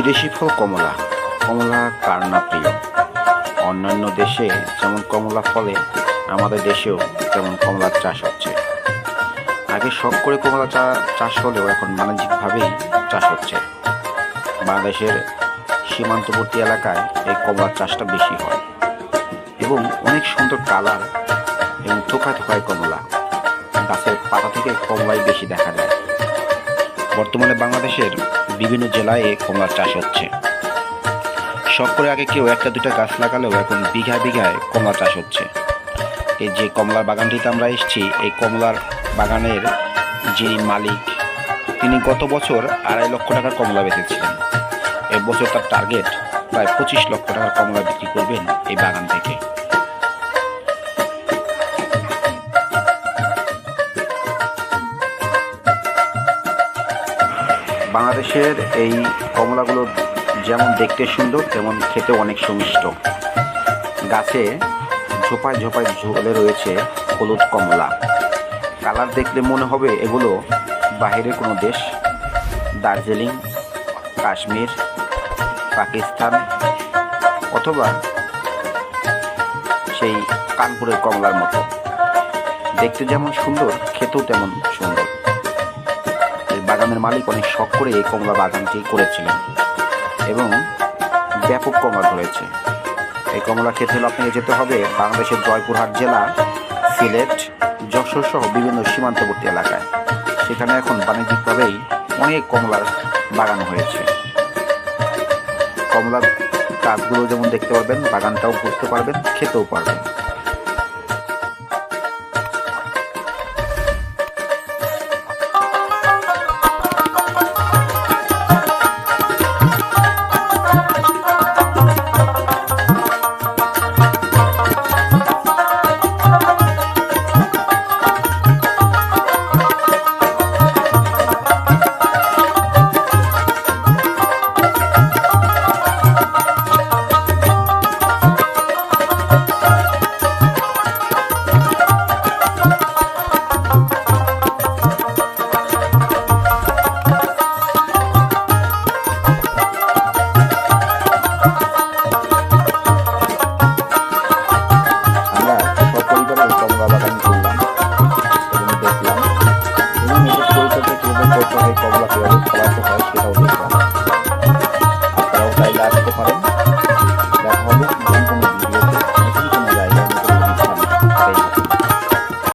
বিদেশি ফল কমলা। কমলা কার না প্রিয়? অন্যান্য দেশে যেমন কমলা ফলে, আমাদের দেশেও তেমন কমলার চাষ হচ্ছে। আগে শখ করে কমলা চা- চাষ হলেও এখন বাণিজ্যিকভাবেই চাষ হচ্ছে। বাংলাদেশের সীমান্তবর্তী এলাকায় এই কমলার চাষটা বেশি হয়। এবং অনেক সুন্দর কালার এবং থোকায় থোকায় কমলা। গাছের পাতা থেকে কমলাই বেশি দেখা যায়। বর্তমানে বাংলাদেশের বিভিন্ন জেলায় এই কমলার চাষ হচ্ছে। শখ করে আগে কেউ একটা দুটা গাছ লাগালেও এখন বিঘা বিঘায় কমলা চাষ হচ্ছে। এই যে কমলার বাগানটিতে আমরা এসেছি, এই কমলার বাগানের যিনি মালিক, তিনি গত বছর আড়াই লক্ষ টাকার কমলা বেচেছিলেন। এবছর তার টার্গেট প্রায় পঁচিশ লক্ষ টাকার কমলা বিক্রি করবেন এই বাগান থেকে। বাংলাদেশের এই কমলাগুলো যেমন দেখতে সুন্দর, তেমন খেতে অনেক সুমিষ্ট। গাছে ঝোপায় ঝোপায় ঝোলে রয়েছে হলুদ কমলা। কালার দেখলে মনে হবে এগুলো বাইরের কোনো দেশ, দার্জিলিং, কাশ্মীর, পাকিস্তান, অথবা সেই কানপুরের কমলার মতো। দেখতে যেমন সুন্দর, খেতেও তেমন সুন্দর। বাগানের মালিক অনেক শখ করে এই কমলা বাগানটি করেছিলেন এবং ব্যাপক কমলা ধরেছে। এই কমলা খেতে হলে আপনাকে যেতে হবে বাংলাদেশের জয়পুরহাট জেলা, সিলেট, যশোর সহ বিভিন্ন সীমান্তবর্তী এলাকায়। সেখানে এখন বাণিজ্যিকভাবেই অনেক কমলার বাগান হয়েছে। কমলার গাছগুলো যেমন দেখতে পারবেন, বাগানটাও ঘুরতে পারবেন, খেতেও পারবেন।